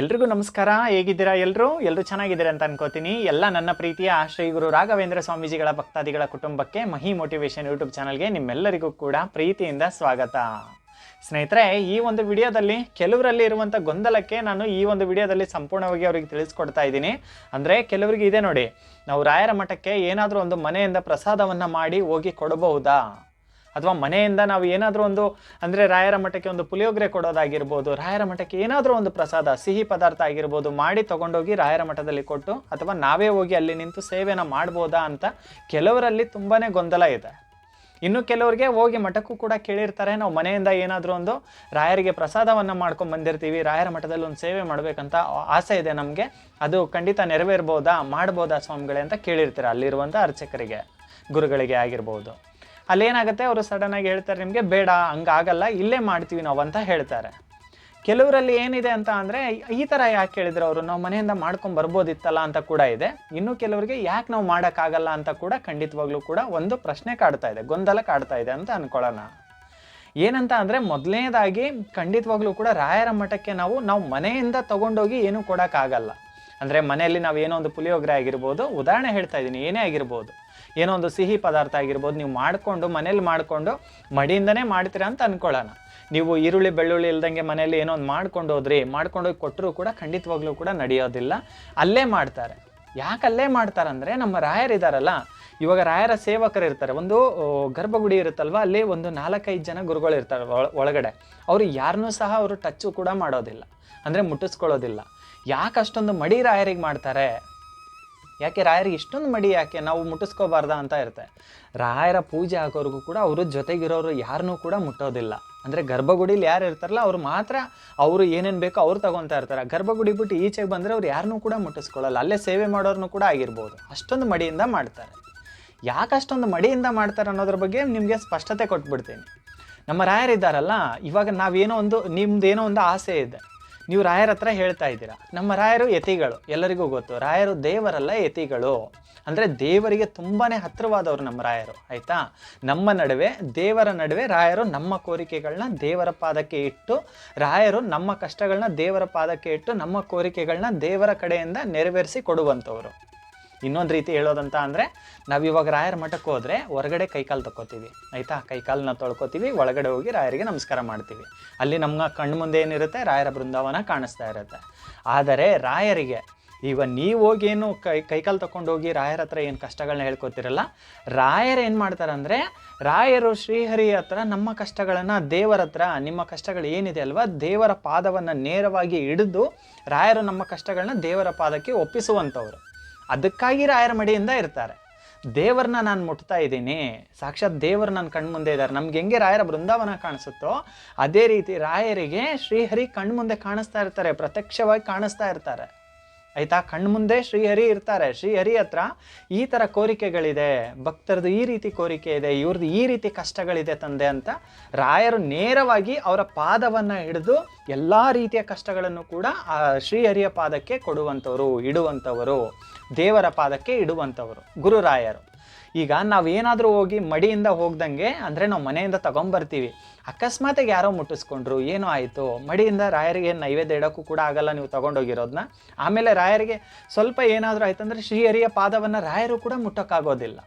ಎಲ್ರಿಗೂ ನಮಸ್ಕಾರ. ಹೇಗಿದ್ದೀರಾ ಎಲ್ಲರೂ ಎಲ್ಲರೂ ಚೆನ್ನಾಗಿದ್ದೀರಾ ಅಂತ ಅನ್ಕೋತೀನಿ. ಎಲ್ಲ ನನ್ನ ಪ್ರೀತಿಯ ಶ್ರೀ ಗುರು ರಾಘವೇಂದ್ರ ಸ್ವಾಮೀಜಿಗಳ ಭಕ್ತಾದಿಗಳ ಕುಟುಂಬಕ್ಕೆ ಮಹಿ ಮೋಟಿವೇಶನ್ ಯೂಟ್ಯೂಬ್ ಚಾನಲ್ಗೆ ನಿಮ್ಮೆಲ್ಲರಿಗೂ ಕೂಡ ಪ್ರೀತಿಯಿಂದ ಸ್ವಾಗತ. ಸ್ನೇಹಿತರೆ, ಈ ಒಂದು ವಿಡಿಯೋದಲ್ಲಿ ಕೆಲವರಲ್ಲಿ ಇರುವಂಥ ಗೊಂದಲಕ್ಕೆ ನಾನು ಈ ಒಂದು ವಿಡಿಯೋದಲ್ಲಿ ಸಂಪೂರ್ಣವಾಗಿ ಅವರಿಗೆ ತಿಳಿಸ್ಕೊಡ್ತಾ ಇದ್ದೀನಿ. ಅಂದರೆ ಕೆಲವರಿಗೆ ಇದೆ ನೋಡಿ, ನಾವು ರಾಯರ ಮಠಕ್ಕೆ ಏನಾದರೂ ಒಂದು ಮನೆಯಿಂದ ಪ್ರಸಾದವನ್ನು ಮಾಡಿ ಹೋಗಿ ಕೊಡಬಹುದಾ? ಅಥವಾ ಮನೆಯಿಂದ ನಾವು ಏನಾದರೂ ಒಂದು, ಅಂದರೆ ರಾಯರ ಮಠಕ್ಕೆ ಒಂದು ಪುಳಿಯೋಗರೆ ಕೊಡೋದಾಗಿರ್ಬೋದು, ರಾಯರ ಮಠಕ್ಕೆ ಏನಾದರೂ ಒಂದು ಪ್ರಸಾದ, ಸಿಹಿ ಪದಾರ್ಥ ಆಗಿರ್ಬೋದು ಮಾಡಿ ತಗೊಂಡೋಗಿ ರಾಯರ ಮಠದಲ್ಲಿ ಕೊಟ್ಟು, ಅಥವಾ ನಾವೇ ಹೋಗಿ ಅಲ್ಲಿ ನಿಂತು ಸೇವೆನ ಮಾಡ್ಬೋದಾ ಅಂತ ಕೆಲವರಲ್ಲಿ ತುಂಬಾ ಗೊಂದಲ ಇದೆ. ಇನ್ನು ಕೆಲವರಿಗೆ ಹೋಗಿ ಮಠಕ್ಕೂ ಕೂಡ ಕೇಳಿರ್ತಾರೆ, ನಾವು ಮನೆಯಿಂದ ಏನಾದರೂ ಒಂದು ರಾಯರಿಗೆ ಪ್ರಸಾದವನ್ನು ಮಾಡ್ಕೊಂಡು ಬಂದಿರ್ತೀವಿ, ರಾಯರ ಮಠದಲ್ಲಿ ಒಂದು ಸೇವೆ ಮಾಡಬೇಕಂತ ಆಸೆ ಇದೆ ನಮಗೆ, ಅದು ಖಂಡಿತ ನೆರವೇರ್ಬೋದಾ, ಮಾಡ್ಬೋದಾ ಸ್ವಾಮಿಗಳೇ ಅಂತ ಕೇಳಿರ್ತೀರ ಅಲ್ಲಿರುವಂಥ ಅರ್ಚಕರಿಗೆ, ಗುರುಗಳಿಗೆ ಆಗಿರ್ಬೋದು. ಅಲ್ಲೇನಾಗುತ್ತೆ? ಅವರು ಸಡನ್ನಾಗಿ ಹೇಳ್ತಾರೆ, ನಿಮಗೆ ಬೇಡ, ಹಂಗಾಗಲ್ಲ, ಇಲ್ಲೇ ಮಾಡ್ತೀವಿ ನಾವು ಅಂತ ಹೇಳ್ತಾರೆ. ಕೆಲವರಲ್ಲಿ ಏನಿದೆ ಅಂತ ಅಂದರೆ, ಈ ಥರ ಯಾಕೆ ಹೇಳಿದ್ರು ಅವರು? ನಾವು ಮನೆಯಿಂದ ಮಾಡ್ಕೊಂಡು ಬರ್ಬೋದಿತ್ತಲ್ಲ ಅಂತ ಕೂಡ ಇದೆ. ಇನ್ನು ಕೆಲವರಿಗೆ ಯಾಕೆ ನಾವು ಮಾಡೋಕ್ಕಾಗಲ್ಲ ಅಂತ ಕೂಡ ಖಂಡಿತವಾಗ್ಲೂ ಕೂಡ ಒಂದು ಪ್ರಶ್ನೆ ಕಾಡ್ತಾ ಇದೆ, ಗೊಂದಲ ಕಾಡ್ತಾ ಇದೆ ಅಂತ ಅನ್ಕೊಳ್ಳೋಣ. ಏನಂತ ಅಂದರೆ ಮೊದಲನೇದಾಗಿ ಖಂಡಿತವಾಗ್ಲೂ ಕೂಡ ರಾಯರ ಮಠಕ್ಕೆ ನಾವು ನಾವು ಮನೆಯಿಂದ ತಗೊಂಡೋಗಿ ಏನೂ ಕೊಡೋಕ್ಕಾಗಲ್ಲ. ಅಂದರೆ ಮನೆಯಲ್ಲಿ ನಾವು ಏನೋ ಒಂದು ಪುಳಿಯೋಗರೆ ಆಗಿರ್ಬೋದು, ಉದಾಹರಣೆ ಹೇಳ್ತಾ ಇದ್ದೀನಿ, ಏನೇ ಆಗಿರ್ಬೋದು. ಏನೋ ಒಂದು ಸಿಹಿ ಪದಾರ್ಥ ಆಗಿರ್ಬೋದು, ನೀವು ಮಾಡಿಕೊಂಡು, ಮನೇಲಿ ಮಾಡಿಕೊಂಡು ಮಡಿಯಿಂದನೇ ಮಾಡ್ತೀರಾ ಅಂತ ಅನ್ಕೊಳ್ಳೋಣ. ನೀವು ಈರುಳ್ಳಿ, ಬೆಳ್ಳುಳ್ಳಿ ಇಲ್ದಂಗೆ ಮನೆಯಲ್ಲಿ ಏನೋ ಒಂದು ಮಾಡ್ಕೊಂಡು ಹೋದ್ರಿ, ಮಾಡ್ಕೊಂಡು ಹೋಗಿ ಕೊಟ್ಟರು ಕೂಡ ಖಂಡಿತವಾಗ್ಲೂ ಕೂಡ ನಡೆಯೋದಿಲ್ಲ. ಅಲ್ಲೇ ಮಾಡ್ತಾರೆ. ಯಾಕೆ ಅಲ್ಲೇ ಮಾಡ್ತಾರಂದ್ರೆ ನಮ್ಮ ರಾಯರಿದಾರಲ್ಲ ಇವಾಗ ರಾಯರ ಸೇವಕರು ಇರ್ತಾರೆ. ಒಂದು ಗರ್ಭಗುಡಿ ಇರುತ್ತಲ್ವ, ಅಲ್ಲಿ ಒಂದು ನಾಲ್ಕೈದು ಜನ ಗುರುಗಳು ಇರ್ತಾರೆ ಒಳ- ಒಳಗಡೆ. ಅವರು ಯಾರನ್ನೂ ಸಹ ಅವರು ಟಚ್ಚು ಕೂಡ ಮಾಡೋದಿಲ್ಲ. ಅಂದರೆ ಮುಟ್ಟಿಸ್ಕೊಳ್ಳೋದಿಲ್ಲ. ಯಾಕೆ ಅಷ್ಟೊಂದು ಮಡಿ ರಾಯರಿಗೆ ಮಾಡ್ತಾರೆ? ಯಾಕೆ ರಾಯರಿಗೆ ಇಷ್ಟೊಂದು ಮಡಿ ಯಾಕೆ? ನಾವು ಮುಟ್ಟಿಸ್ಕೋಬಾರ್ದ ಅಂತ ಇರುತ್ತೆ. ರಾಯರ ಪೂಜೆ ಹಾಕೋರಿಗೂ ಕೂಡ ಅವರು ಜೊತೆಗಿರೋರು ಯಾರನ್ನೂ ಕೂಡ ಮುಟ್ಟೋದಿಲ್ಲ. ಅಂದರೆ ಗರ್ಭಗುಡಿಲಿ ಯಾರು ಇರ್ತಾರಲ್ಲ, ಅವ್ರು ಮಾತ್ರ ಅವರು ಏನೇನು ಬೇಕೋ ಅವ್ರು ತಗೊತಾ ಇರ್ತಾರೆ. ಗರ್ಭಗುಡಿ ಬಿಟ್ಟು ಈಚೆಗೆ ಬಂದರೆ ಅವ್ರು ಯಾರನ್ನೂ ಕೂಡ ಮುಟ್ಟಿಸ್ಕೊಳ್ಳಲ್ಲ ಅಲ್ಲೇ ಸೇವೆ ಮಾಡೋರ್ನು ಕೂಡ ಆಗಿರ್ಬೋದು. ಅಷ್ಟೊಂದು ಮಡಿಯಿಂದ ಮಾಡ್ತಾರೆ. ಯಾಕೆ ಅಷ್ಟೊಂದು ಮಡಿಯಿಂದ ಮಾಡ್ತಾರೆ ಅನ್ನೋದ್ರ ಬಗ್ಗೆ ನಿಮಗೆ ಸ್ಪಷ್ಟತೆ ಕೊಟ್ಬಿಡ್ತೀನಿ. ನಮ್ಮ ರಾಯರಿದ್ದಾರಲ್ಲ, ಇವಾಗ ನಾವೇನೋ ಒಂದು, ನಿಮ್ದೇನೋ ಒಂದು ಆಸೆ ಇದೆ. ನೀವು ರಾಯರ ಹತ್ರ ಹೇಳ್ತಾ ಇದ್ದೀರಾ. ನಮ್ಮ ರಾಯರು ಯತಿಗಳು, ಎಲ್ಲರಿಗೂ ಗೊತ್ತು. ರಾಯರು ದೇವರಲ್ಲ ಯತಿಗಳು. ಅಂದರೆ ದೇವರಿಗೆ ತುಂಬಾ ಹತ್ತಿರವಾದವರು ನಮ್ಮ ರಾಯರು, ಆಯಿತಾ? ನಮ್ಮ ನಡುವೆ, ದೇವರ ನಡುವೆ ರಾಯರು ನಮ್ಮ ಕೋರಿಕೆಗಳನ್ನ ದೇವರ ಪಾದಕ್ಕೆ ಇಟ್ಟು, ರಾಯರು ನಮ್ಮ ಕಷ್ಟಗಳನ್ನ ದೇವರ ಪಾದಕ್ಕೆ ಇಟ್ಟು, ನಮ್ಮ ಕೋರಿಕೆಗಳನ್ನ ದೇವರ ಕಡೆಯಿಂದ ನೆರವೇರಿಸಿ ಕೊಡುವಂಥವ್ರು. ಇನ್ನೊಂದು ರೀತಿ ಹೇಳೋದಂತ ಅಂದರೆ ನಾವು ಇವಾಗ ರಾಯರ ಮಠಕ್ಕೆ ಹೋದರೆ ಹೊರಗಡೆ ಕೈಕಾಲು ತಕ್ಕೋತೀವಿ. ಆಯಿತಾ? ಕೈಕಾಲನ್ನ ತೊಳ್ಕೊತೀವಿ, ಒಳಗಡೆ ಹೋಗಿ ರಾಯರಿಗೆ ನಮಸ್ಕಾರ ಮಾಡ್ತೀವಿ. ಅಲ್ಲಿ ನಮ್ಮ ಕಣ್ಣು ಮುಂದೆ ಏನಿರುತ್ತೆ? ರಾಯರ ಬೃಂದಾವನ ಕಾಣಿಸ್ತಾ ಇರುತ್ತೆ. ಆದರೆ ರಾಯರಿಗೆ, ಈಗ ನೀವು ಹೋಗಿ ಏನು ಕೈ, ಕೈಕಾಲು ತಗೊಂಡು ಹೋಗಿ ರಾಯರ ಹತ್ರ ಏನು ಕಷ್ಟಗಳನ್ನ ಹೇಳ್ಕೊತಿರಲ್ಲ? ರಾಯರು ಏನು ಮಾಡ್ತಾರಂದರೆ, ರಾಯರು ಶ್ರೀಹರಿ ಹತ್ರ ನಮ್ಮ ಕಷ್ಟಗಳನ್ನು ದೇವರ ಹತ್ರ, ನಿಮ್ಮ ಕಷ್ಟಗಳು ಏನಿದೆ ಅಲ್ವಾ? ದೇವರ ಪಾದವನ್ನು ನೇರವಾಗಿ ಹಿಡಿದು ರಾಯರು ನಮ್ಮ ಕಷ್ಟಗಳನ್ನ ದೇವರ ಪಾದಕ್ಕೆ ಒಪ್ಪಿಸುವಂಥವ್ರು ಅದಕ್ಕಾಗಿ ರಾಯರ ಮಡಿಯಿಂದ ಇರ್ತಾರೆ. ದೇವರನ್ನ ನಾನು ಮುಟ್ತಾ ಇದ್ದೀನಿ, ಸಾಕ್ಷಾತ್ ದೇವರು ನನ್ನ ಕಣ್ಮುಂದೆ ಇದ್ದಾರೆ. ನಮ್ಗೆ ಹೆಂಗೆ ರಾಯರ ಬೃಂದಾವನ ಕಾಣಿಸುತ್ತೋ, ಅದೇ ರೀತಿ ರಾಯರಿಗೆ ಶ್ರೀಹರಿ ಕಣ್ಮುಂದೆ ಕಾಣಿಸ್ತಾ ಇರ್ತಾರೆ, ಪ್ರತ್ಯಕ್ಷವಾಗಿ ಕಾಣಿಸ್ತಾ ಇರ್ತಾರೆ. ಆಯ್ತಾ? ಕಣ್ಮುಂದೆ ಶ್ರೀಹರಿ ಇರ್ತಾರೆ. ಶ್ರೀಹರಿ ಹತ್ರ ಈ ಥರ ಕೋರಿಕೆಗಳಿದೆ. ಭಕ್ತರದು ಈ ರೀತಿ ಕೋರಿಕೆ ಇದೆ ಇವ್ರದ್ದು ಈ ರೀತಿ ಕಷ್ಟಗಳಿದೆ ತಂದೆ ಅಂತ ರಾಯರು ನೇರವಾಗಿ ಅವರ ಪಾದವನ್ನು ಹಿಡಿದು ಎಲ್ಲ ರೀತಿಯ ಕಷ್ಟಗಳನ್ನು ಕೂಡ ಆ ಶ್ರೀಹರಿಯ ಪಾದಕ್ಕೆ ಕೊಡುವಂಥವರು, ಇಡುವಂಥವರು, ದೇವರ ಪಾದಕ್ಕೆ ಇಡುವಂಥವರು ಗುರುರಾಯರು ಈಗ ನಾವೇನಾದರೂ ಹೋಗಿ ಮಡಿಯಿಂದ ಹೋಗ್ದಂಗೆ ಅಂದರೆ ನಾವು ಮನೆಯಿಂದ ತಗೊಂಬರ್ತೀವಿ. ಅಕಸ್ಮಾತಾಗಿ ಯಾರೋ ಮುಟ್ಟಿಸ್ಕೊಂಡ್ರು, ಏನೋ ಆಯಿತು, ಮಡಿಯಿಂದ ರಾಯರಿಗೆ ನೈವೇದ್ಯ ಇಡೋಕ್ಕೂ ಕೂಡ ಆಗಲ್ಲ ನೀವು ತಗೊಂಡೋಗಿರೋದನ್ನ ಆಮೇಲೆ ರಾಯರಿಗೆ ಸ್ವಲ್ಪ ಏನಾದರೂ ಆಯ್ತಂದ್ರೆ ಶ್ರೀಹರಿಯ ಪಾದವನ್ನು ರಾಯರು ಕೂಡ ಮುಟ್ಟೋಕ್ಕಾಗೋದಿಲ್ಲ.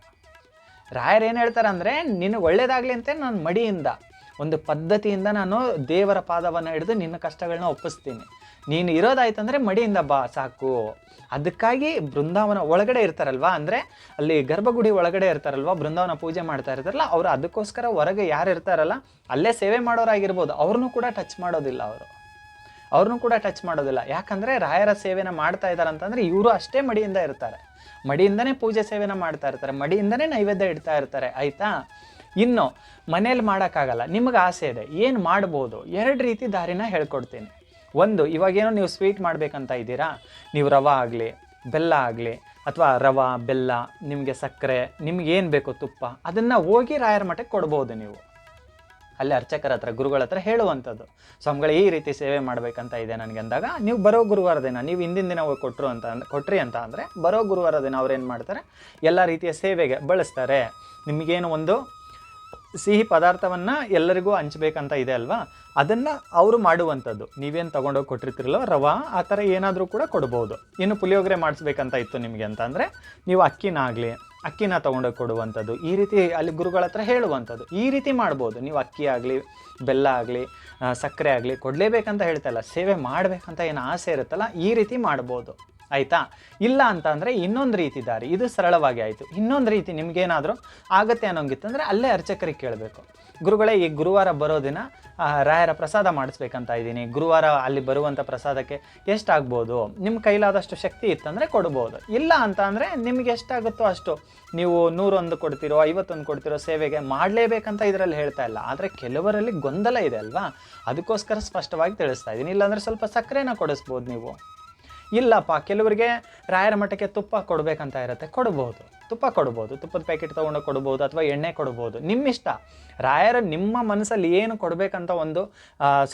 ರಾಯರು ಏನು ಹೇಳ್ತಾರೆ ಅಂದರೆ ನಿನಗೆ ಒಳ್ಳೇದಾಗಲಿ ಅಂತ, ನಾನು ಮಡಿಯಿಂದ, ಒಂದು ಪದ್ಧತಿಯಿಂದ ನಾನು ದೇವರ ಪಾದವನ್ನು ಹಿಡಿದು ನಿನ್ನ ಕಷ್ಟಗಳನ್ನ ಒಪ್ಪಿಸ್ತೀನಿ. ನೀನು ಇರೋದಾಯ್ತಂದ್ರೆ ಮಡಿಯಿಂದ ಬಾ, ಸಾಕು. ಅದಕ್ಕಾಗಿ ಬೃಂದಾವನ ಒಳಗಡೆ ಇರ್ತಾರಲ್ವಾ? ಅಂದರೆ ಅಲ್ಲಿ ಗರ್ಭಗುಡಿ ಒಳಗಡೆ ಇರ್ತಾರಲ್ವಾ? ಬೃಂದಾವನ ಪೂಜೆ ಮಾಡ್ತಾ ಇರ್ತಾರಲ್ಲ, ಅವರು ಅದಕ್ಕೋಸ್ಕರ ಹೊರಗೆ ಯಾರು ಇರ್ತಾರಲ್ಲ, ಅಲ್ಲೇ ಸೇವೆ ಮಾಡೋರಾಗಿರ್ಬೋದು. ಅವ್ರನ್ನೂ ಕೂಡ ಟಚ್ ಮಾಡೋದಿಲ್ಲ ಅವರು. ಅವ್ರನ್ನೂ ಕೂಡ ಟಚ್ ಮಾಡೋದಿಲ್ಲ. ಯಾಕಂದರೆ ರಾಯರ ಸೇವೆನ ಮಾಡ್ತಾ ಇದ್ದಾರೆ ಅಂತಂದರೆ ಇವರು ಅಷ್ಟೇ ಮಡಿಯಿಂದ ಇರ್ತಾರೆ. ಮಡಿಯಿಂದನೇ ಪೂಜೆ ಸೇವೆನ ಮಾಡ್ತಾ ಇರ್ತಾರೆ. ಮಡಿಯಿಂದನೇ ನೈವೇದ್ಯ ಇಡ್ತಾ ಇರ್ತಾರೆ. ಆಯಿತಾ? ಇನ್ನು ಮನೇಲಿ ಮಾಡೋಕ್ಕಾಗಲ್ಲ. ನಿಮಗೆ ಆಸೆ ಇದೆ. ಏನು ಮಾಡ್ಬೋದು? ಎರಡು ರೀತಿ ದಾರಿನ ಹೇಳ್ಕೊಡ್ತೀನಿ. ಒಂದು, ಇವಾಗೇನೋ ನೀವು ಸ್ವೀಟ್ ಮಾಡಬೇಕಂತ ಇದ್ದೀರಾ? ನೀವು ರವೆ ಆಗಲಿ, ಬೆಲ್ಲ ಆಗಲಿ, ಅಥವಾ ರವೆ, ಬೆಲ್ಲ, ನಿಮಗೆ ಸಕ್ಕರೆ ನಿಮ್ಗೆ ಏನು ಬೇಕೋ ತುಪ್ಪ, ಅದನ್ನು ಹೋಗಿ ರಾಯರ ಮಠಕ್ಕೆ ಕೊಡ್ಬೋದು ನೀವು. ಅಲ್ಲಿ ಅರ್ಚಕರ ಹತ್ರ, ಗುರುಗಳ ಹತ್ರ ಹೇಳುವಂಥದ್ದು. ಸ್ವಾಮಿಗಳು, ಈ ರೀತಿ ಸೇವೆ ಮಾಡಬೇಕಂತ ಇದೆ ನನಗೆ ಅಂದಾಗ, ನೀವು ಬರೋ ಗುರುವಾರ ದಿನ, ನೀವು ಹಿಂದಿನ ದಿನ ಹೋಗಿ ಕೊಟ್ಟರು ಅಂತ ಅಂದ್ರೆ ಕೊಟ್ರಿ ಅಂತ ಅಂದರೆ, ಬರೋ ಗುರುವಾರ ದಿನ ಅವ್ರು ಏನು ಮಾಡ್ತಾರೆ? ಎಲ್ಲ ರೀತಿಯ ಸೇವೆಗೆ ಬಳಸ್ತಾರೆ. ನಿಮಗೇನು ಒಂದು ಸಿಹಿ ಪದಾರ್ಥವನ್ನು ಎಲ್ಲರಿಗೂ ಹಂಚಬೇಕಂತ ಇದೆ ಅಲ್ವಾ? ಅದನ್ನು ಅವರು ಮಾಡುವಂಥದ್ದು. ನೀವೇನು ತೊಗೊಂಡೋಗಿ ಕೊಟ್ಟಿರ್ತಿರಲ್ಲ ರವಾ, ಆ ಥರ ಏನಾದರೂ ಕೂಡ ಕೊಡ್ಬೋದು. ಇನ್ನು ಪುಳಿಯೋಗರೆ ಮಾಡಿಸ್ಬೇಕಂತ ಇತ್ತು ನಿಮಗೆ ಅಂತಂದರೆ, ನೀವು ಅಕ್ಕಿನಾಗಲಿ ಅಕ್ಕಿನ ತೊಗೊಂಡೋಗಿ ಕೊಡುವಂಥದ್ದು. ಈ ರೀತಿ ಅಲ್ಲಿ ಗುರುಗಳ ಹತ್ರ ಹೇಳುವಂಥದ್ದು. ಈ ರೀತಿ ಮಾಡ್ಬೋದು. ನೀವು ಅಕ್ಕಿ ಆಗಲಿ, ಬೆಲ್ಲ ಆಗಲಿ ಸಕ್ಕರೆ ಆಗಲಿ ಕೊಡಲೇಬೇಕಂತ ಹೇಳ್ತಲ್ಲ ಸೇವೆ ಮಾಡಬೇಕಂತ ಏನು ಆಸೆ ಇರುತ್ತಲ್ಲ, ಈ ರೀತಿ ಮಾಡ್ಬೋದು. ಆಯಿತಾ? ಇಲ್ಲ ಅಂತ ಅಂದರೆ ಇನ್ನೊಂದು ರೀತಿ ದಾರಿ. ಇದು ಸರಳವಾಗಿ ಆಯಿತು. ಇನ್ನೊಂದು ರೀತಿ ನಿಮಗೇನಾದರೂ ಆಗತ್ತೆ ಅನ್ನೋಂಗಿತ್ತಂದರೆ ಅಲ್ಲೇ ಅರ್ಚಕರಿಗೆ ಕೇಳಬೇಕು. ಗುರುಗಳೇ, ಈ ಗುರುವಾರ ಬರೋ ದಿನ ರಾಯರ ಪ್ರಸಾದ ಮಾಡಿಸ್ಬೇಕಂತ ಇದ್ದೀನಿ. ಗುರುವಾರ ಅಲ್ಲಿ ಬರುವಂಥ ಪ್ರಸಾದಕ್ಕೆ ಎಷ್ಟಾಗ್ಬೋದು? ನಿಮ್ಮ ಕೈಲಾದಷ್ಟು ಶಕ್ತಿ ಇತ್ತಂದರೆ ಕೊಡ್ಬೋದು. ಇಲ್ಲ ಅಂತ ಅಂದರೆ ನಿಮಗೆ ಎಷ್ಟಾಗುತ್ತೋ ಅಷ್ಟು. ನೀವು ನೂರೊಂದು ಕೊಡ್ತಿರೋ, ಐವತ್ತೊಂದು ಕೊಡ್ತಿರೋ ಸೇವೆಗೆ ಮಾಡಲೇಬೇಕಂತ ಇದರಲ್ಲಿ ಹೇಳ್ತಾ ಇಲ್ಲ. ಆದರೆ ಕೆಲವರಲ್ಲಿ ಗೊಂದಲ ಇದೆ ಅಲ್ವಾ? ಅದಕ್ಕೋಸ್ಕರ ಸ್ಪಷ್ಟವಾಗಿ ತಿಳಿಸ್ತಾ ಇದ್ದೀನಿ. ಇಲ್ಲಾಂದರೆ ಸ್ವಲ್ಪ ಸಕ್ಕರೆನ ಕೊಡಿಸ್ಬೋದು ನೀವು. ಇಲ್ಲಪ್ಪ, ಕೆಲವರಿಗೆ ರಾಯರ ಮಠಕ್ಕೆ ತುಪ್ಪ ಕೊಡಬೇಕಂತ ಇರುತ್ತೆ. ಕೊಡ್ಬೋದು. ತುಪ್ಪ ಕೊಡ್ಬೋದು. ತುಪ್ಪದ ಪ್ಯಾಕೆಟ್ ತೊಗೊಂಡು ಕೊಡ್ಬೋದು ಅಥವಾ ಎಣ್ಣೆ ಕೊಡ್ಬೋದು. ನಿಮ್ಮಿಷ್ಟ. ರಾಯರು ನಿಮ್ಮ ಮನಸ್ಸಲ್ಲಿ ಏನು ಕೊಡಬೇಕಂತ ಒಂದು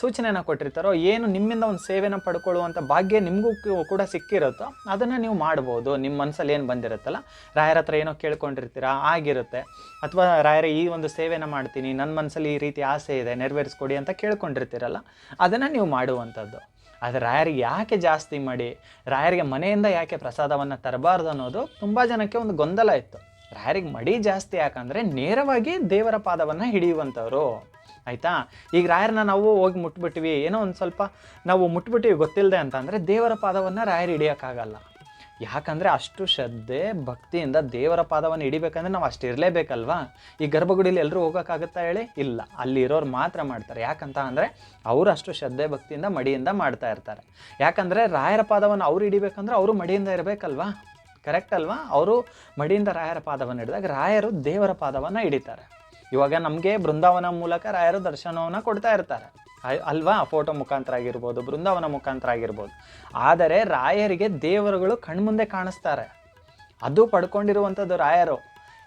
ಸೂಚನೆಯನ್ನು ಸೂಚನೆನ ಕೊಟ್ಟಿರ್ತಾರೋ, ಏನು ನಿಮ್ಮಿಂದ ಒಂದು ಸೇವೆನ ಪಡ್ಕೊಳ್ಳುವಂಥ ಭಾಗ್ಯ ನಿಮಗೂ ಕೂಡ ಸಿಕ್ಕಿರುತ್ತೋ, ಅದನ್ನು ನೀವು ಮಾಡ್ಬೋದು. ನಿಮ್ಮ ಮನಸ್ಸಲ್ಲಿ ಏನು ಬಂದಿರುತ್ತಲ್ಲ, ರಾಯರ ಹತ್ರ ಏನೋ ಕೇಳ್ಕೊಂಡಿರ್ತೀರಾ, ಆಗಿರುತ್ತೆ. ಅಥವಾ ರಾಯರ ಈ ಒಂದು ಸೇವೆನ ಮಾಡ್ತೀನಿ ನನ್ನ ಮನಸ್ಸಲ್ಲಿ ಈ ರೀತಿ ಆಸೆ ಇದೆ, ನೆರವೇರಿಸ್ಕೊಡಿ ಅಂತ ಕೇಳ್ಕೊಂಡಿರ್ತೀರಲ್ಲ, ಅದನ್ನು ನೀವು ಮಾಡುವಂಥದ್ದು. ಆದರೆ ರಾಯರಿಗೆ ಯಾಕೆ ಜಾಸ್ತಿ ಮಾಡಿ, ರಾಯರಿಗೆ ಮನೆಯಿಂದ ಯಾಕೆ ಪ್ರಸಾದವನ್ನು ತರಬಾರ್ದು ಅನ್ನೋದು ತುಂಬ ಜನಕ್ಕೆ ಒಂದು ಗೊಂದಲ ಇತ್ತು. ರಾಯರಿಗೆ ಮಡಿ ಜಾಸ್ತಿ ಯಾಕಂದರೆ ನೇರವಾಗಿ ದೇವರ ಪಾದವನ್ನು ಹಿಡಿಯುವಂಥವ್ರು. ಆಯಿತಾ? ಈಗ ರಾಯರನ್ನ ನಾವು ಹೋಗಿ ಮುಟ್ಬಿಟ್ವಿ, ಏನೋ ಒಂದು ಸ್ವಲ್ಪ ನಾವು ಮುಟ್ಬಿಟ್ಟಿವಿ ಗೊತ್ತಿಲ್ಲದೆ ಅಂತಂದರೆ ದೇವರ ಪಾದವನ್ನು ರಾಯರು ಹಿಡಿಯೋಕ್ಕಾಗಲ್ಲ. ಯಾಕಂದರೆ ಅಷ್ಟು ಶ್ರದ್ಧೆ, ಭಕ್ತಿಯಿಂದ ದೇವರ ಪಾದವನ್ನು ಹಿಡಿಬೇಕಂದ್ರೆ ನಾವು ಅಷ್ಟು ಇರಲೇಬೇಕಲ್ವಾ? ಈ ಗರ್ಭಗುಡಿಲಿ ಎಲ್ಲರೂ ಹೋಗೋಕ್ಕಾಗುತ್ತಾ ಹೇಳಿ? ಇಲ್ಲ. ಅಲ್ಲಿರೋರು ಮಾತ್ರ ಮಾಡ್ತಾರೆ. ಯಾಕಂತ ಅಂದರೆ ಅವರು ಅಷ್ಟು ಶ್ರದ್ಧೆ, ಭಕ್ತಿಯಿಂದ ಮಡಿಯಿಂದ ಮಾಡ್ತಾ ಇರ್ತಾರೆ. ಯಾಕಂದರೆ ರಾಯರ ಪಾದವನ್ನು ಅವ್ರು ಹಿಡಿಬೇಕಂದ್ರೆ ಅವರು ಮಡಿಯಿಂದ ಇರಬೇಕಲ್ವಾ? ಕರೆಕ್ಟ್ ಅಲ್ವಾ? ಅವರು ಮಡಿಯಿಂದ ರಾಯರ ಪಾದವನ್ನು ಹಿಡಿದಾಗ ರಾಯರು ದೇವರ ಪಾದವನ್ನು ಹಿಡಿತಾರೆ. ಇವಾಗ ನಮಗೆ ಬೃಂದಾವನ ಮೂಲಕ ರಾಯರು ದರ್ಶನವನ್ನು ಕೊಡ್ತಾ ಇರ್ತಾರೆ. ಅಲ್ವಾ? ಫೋಟೋ ಮುಖಾಂತರ ಆಗಿರ್ಬೋದು ಬೃಂದಾವನ ಮುಖಾಂತರ ಆಗಿರ್ಬೋದು ಆದರೆ ರಾಯರಿಗೆ ದೇವರುಗಳು ಕಣ್ಮುಂದೆ ಕಾಣಿಸ್ತಾರೆ. ಅದು ಪಡ್ಕೊಂಡಿರುವಂಥದ್ದು ರಾಯರು.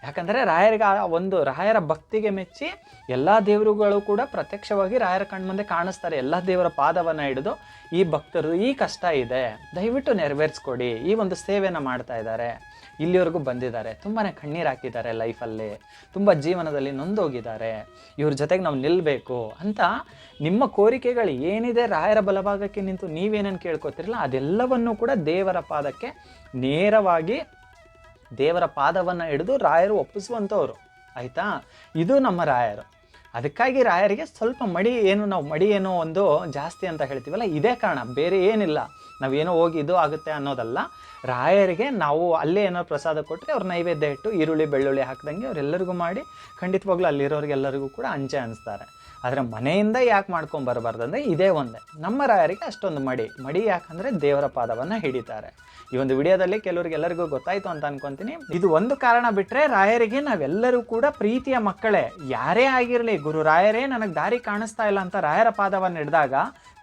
ಯಾಕಂದರೆ ರಾಯರಿಗೆ ಆ ಒಂದು, ರಾಯರ ಭಕ್ತಿಗೆ ಮೆಚ್ಚಿ ಎಲ್ಲ ದೇವರುಗಳು ಕೂಡ ಪ್ರತ್ಯಕ್ಷವಾಗಿ ರಾಯರ ಕಣ್ಮುಂದೆ ಕಾಣಿಸ್ತಾರೆ. ಎಲ್ಲ ದೇವರ ಪಾದವನ್ನು ಹಿಡಿದು ಈ ಭಕ್ತರು ಈ ಕಷ್ಟ ಇದೆ, ದಯವಿಟ್ಟು ನೆರವೇರಿಸ್ಕೊಡಿ. ಈ ಒಂದು ಸೇವೆಯನ್ನು ಮಾಡ್ತಾ ಇದ್ದಾರೆ. ಇಲ್ಲಿವರೆಗೂ ಬಂದಿದ್ದಾರೆ. ತುಂಬಾ ಕಣ್ಣೀರು ಹಾಕಿದ್ದಾರೆ ಲೈಫಲ್ಲಿ ತುಂಬ ಜೀವನದಲ್ಲಿ ನೊಂದೋಗಿದ್ದಾರೆ. ಇವ್ರ ಜೊತೆಗೆ ನಾವು ನಿಲ್ಲಬೇಕು ಅಂತ ನಿಮ್ಮ ಕೋರಿಕೆಗಳು ಏನಿದೆ ರಾಯರ ಬಲಭಾಗಕ್ಕೆ ನಿಂತು ನೀವೇನೇನು ಕೇಳ್ಕೊತಿರಲ್ಲ ಅದೆಲ್ಲವನ್ನೂ ಕೂಡ ದೇವರ ಪಾದಕ್ಕೆ ನೇರವಾಗಿ ದೇವರ ಪಾದವನ್ನು ಹಿಡಿದು ರಾಯರು ಒಪ್ಪಿಸುವಂಥವ್ರು ಆಯಿತಾ? ಇದು ನಮ್ಮ ರಾಯರು. ಅದಕ್ಕಾಗಿ ರಾಯರಿಗೆ ಸ್ವಲ್ಪ ಮಡಿ ಏನು, ನಾವು ಮಡಿ ಏನೋ ಒಂದು ಜಾಸ್ತಿ ಅಂತ ಹೇಳ್ತೀವಲ್ಲ, ಇದೇ ಕಾರಣ. ಬೇರೆ ಏನಿಲ್ಲ. ನಾವೇನೋ ಹೋಗಿ ಇದು ಆಗುತ್ತೆ ಅನ್ನೋದಲ್ಲ. ರಾಯರಿಗೆ ನಾವು ಅಲ್ಲೇ ಏನೋ ಪ್ರಸಾದ ಕೊಟ್ಟರೆ ಅವ್ರ ನೈವೇದ್ಯ ಇಟ್ಟು ಈರುಳ್ಳಿ, ಬೆಳ್ಳುಳ್ಳಿ ಹಾಕ್ದಂಗೆ ಅವರೆಲ್ಲರಿಗೂ ಮಾಡಿ ಖಂಡಿತವಾಗ್ಲೂ ಅಲ್ಲಿರೋರಿಗೆಲ್ಲರಿಗೂ ಕೂಡ ಅಂಚೆ ಅನಿಸ್ತಾರೆ. ಆದರೆ ಮನೆಯಿಂದ ಯಾಕೆ ಮಾಡ್ಕೊಂಡು ಅಂದರೆ ಇದೇ ಒಂದೇ. ನಮ್ಮ ರಾಯರಿಗೆ ಅಷ್ಟೊಂದು ಮಡಿ. ಮಡಿ ಯಾಕಂದರೆ ದೇವರ ಪಾದವನ್ನು ಹಿಡಿತಾರೆ. ಈ ಒಂದು ವಿಡಿಯೋದಲ್ಲಿ ಕೆಲವರಿಗೆ ಎಲ್ಲರಿಗೂ ಗೊತ್ತಾಯ್ತು ಅಂತ ಅನ್ಕೊಂತೀನಿ. ಇದು ಒಂದು ಕಾರಣ ಬಿಟ್ಟರೆ ರಾಯರಿಗೆ ನಾವೆಲ್ಲರೂ ಕೂಡ ಪ್ರೀತಿಯ ಮಕ್ಕಳೇ. ಯಾರೇ ಆಗಿರಲಿ, ಗುರು ರಾಯರೇ ನನಗೆ ದಾರಿ ಕಾಣಿಸ್ತಾ ಇಲ್ಲ ಅಂತ ರಾಯರ ಪಾದವನ್ನು ಹಿಡಿದಾಗ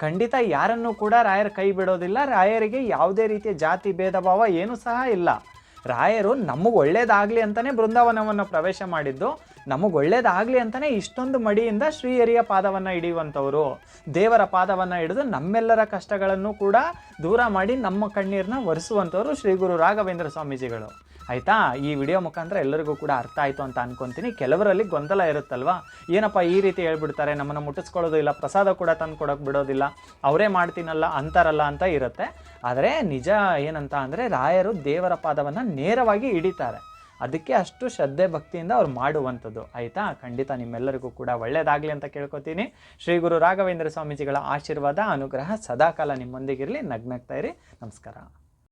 ಖಂಡಿತ ಯಾರನ್ನೂ ಕೂಡ ರಾಯರ ಕೈ ಬಿಡೋದಿಲ್ಲ. ರಾಯರಿಗೆ ಯಾವುದೇ ರೀತಿಯ ಜಾತಿ, ಭೇದ ಭಾವ ಏನೂ ಸಹ ಇಲ್ಲ. ರಾಯರು ನಮಗೆ ಒಳ್ಳೇದಾಗಲಿ ಅಂತಲೇ ಬೃಂದಾವನವನ್ನು ಪ್ರವೇಶ ಮಾಡಿದ್ದು, ನಮಗೆ ಒಳ್ಳೇದಾಗಲಿ ಅಂತಲೇ ಇಷ್ಟೊಂದು ಮಡಿಯಿಂದ ಶ್ರೀಹರಿಯ ಪಾದವನ್ನು ಹಿಡಿಯುವಂಥವ್ರು. ದೇವರ ಪಾದವನ್ನು ಹಿಡಿದು ನಮ್ಮೆಲ್ಲರ ಕಷ್ಟಗಳನ್ನು ಕೂಡ ದೂರ ಮಾಡಿ ನಮ್ಮ ಕಣ್ಣೀರನ್ನ ಒರೆಸುವಂಥವ್ರು ಶ್ರೀ ಗುರು ರಾಘವೇಂದ್ರ ಸ್ವಾಮೀಜಿಗಳು. ಆಯಿತಾ? ಈ ವಿಡಿಯೋ ಮುಖಾಂತರ ಎಲ್ಲರಿಗೂ ಕೂಡ ಅರ್ಥ ಆಯಿತು ಅಂತ ಅನ್ಕೊಂತೀನಿ. ಕೆಲವರಲ್ಲಿ ಗೊಂದಲ ಇರುತ್ತಲ್ವಾ? ಏನಪ್ಪ ಈ ರೀತಿ ಹೇಳ್ಬಿಡ್ತಾರೆ? ನಮ್ಮನ್ನು ಮುಟ್ಟಿಸ್ಕೊಳ್ಳೋದು ಇಲ್ಲ, ಪ್ರಸಾದ ಕೂಡ ತಂದು ಕೊಡೋಕೆ ಬಿಡೋದಿಲ್ಲ. ಅವರೇ ಮಾಡ್ತೀನಲ್ಲ, ಅಂತಾರಲ್ಲ ಅಂತ ಇರುತ್ತೆ. ಆದರೆ ನಿಜ ಏನಂತ ಅಂದರೆ ರಾಯರು ದೇವರ ಪಾದವನ್ನು ನೇರವಾಗಿ ಹಿಡಿತಾರೆ. ಅದಕ್ಕೆ ಅಷ್ಟು ಶ್ರದ್ಧೆ ಭಕ್ತಿಯಿಂದ ಅವ್ರು ಮಾಡುವಂಥದ್ದು. ಆಯಿತಾ? ಖಂಡಿತ ನಿಮ್ಮೆಲ್ಲರಿಗೂ ಕೂಡ ಒಳ್ಳೆಯದಾಗಲಿ ಅಂತ ಕೇಳ್ಕೊತೀನಿ. ಶ್ರೀ ಗುರು ರಾಘವೇಂದ್ರ ಸ್ವಾಮೀಜಿಗಳ ಆಶೀರ್ವಾದ, ಅನುಗ್ರಹ ಸದಾಕಾಲ ನಿಮ್ಮೊಂದಿಗಿರಲಿ. ನಗ್ನಗ್ತಾ ಇರಿ. ನಮಸ್ಕಾರ.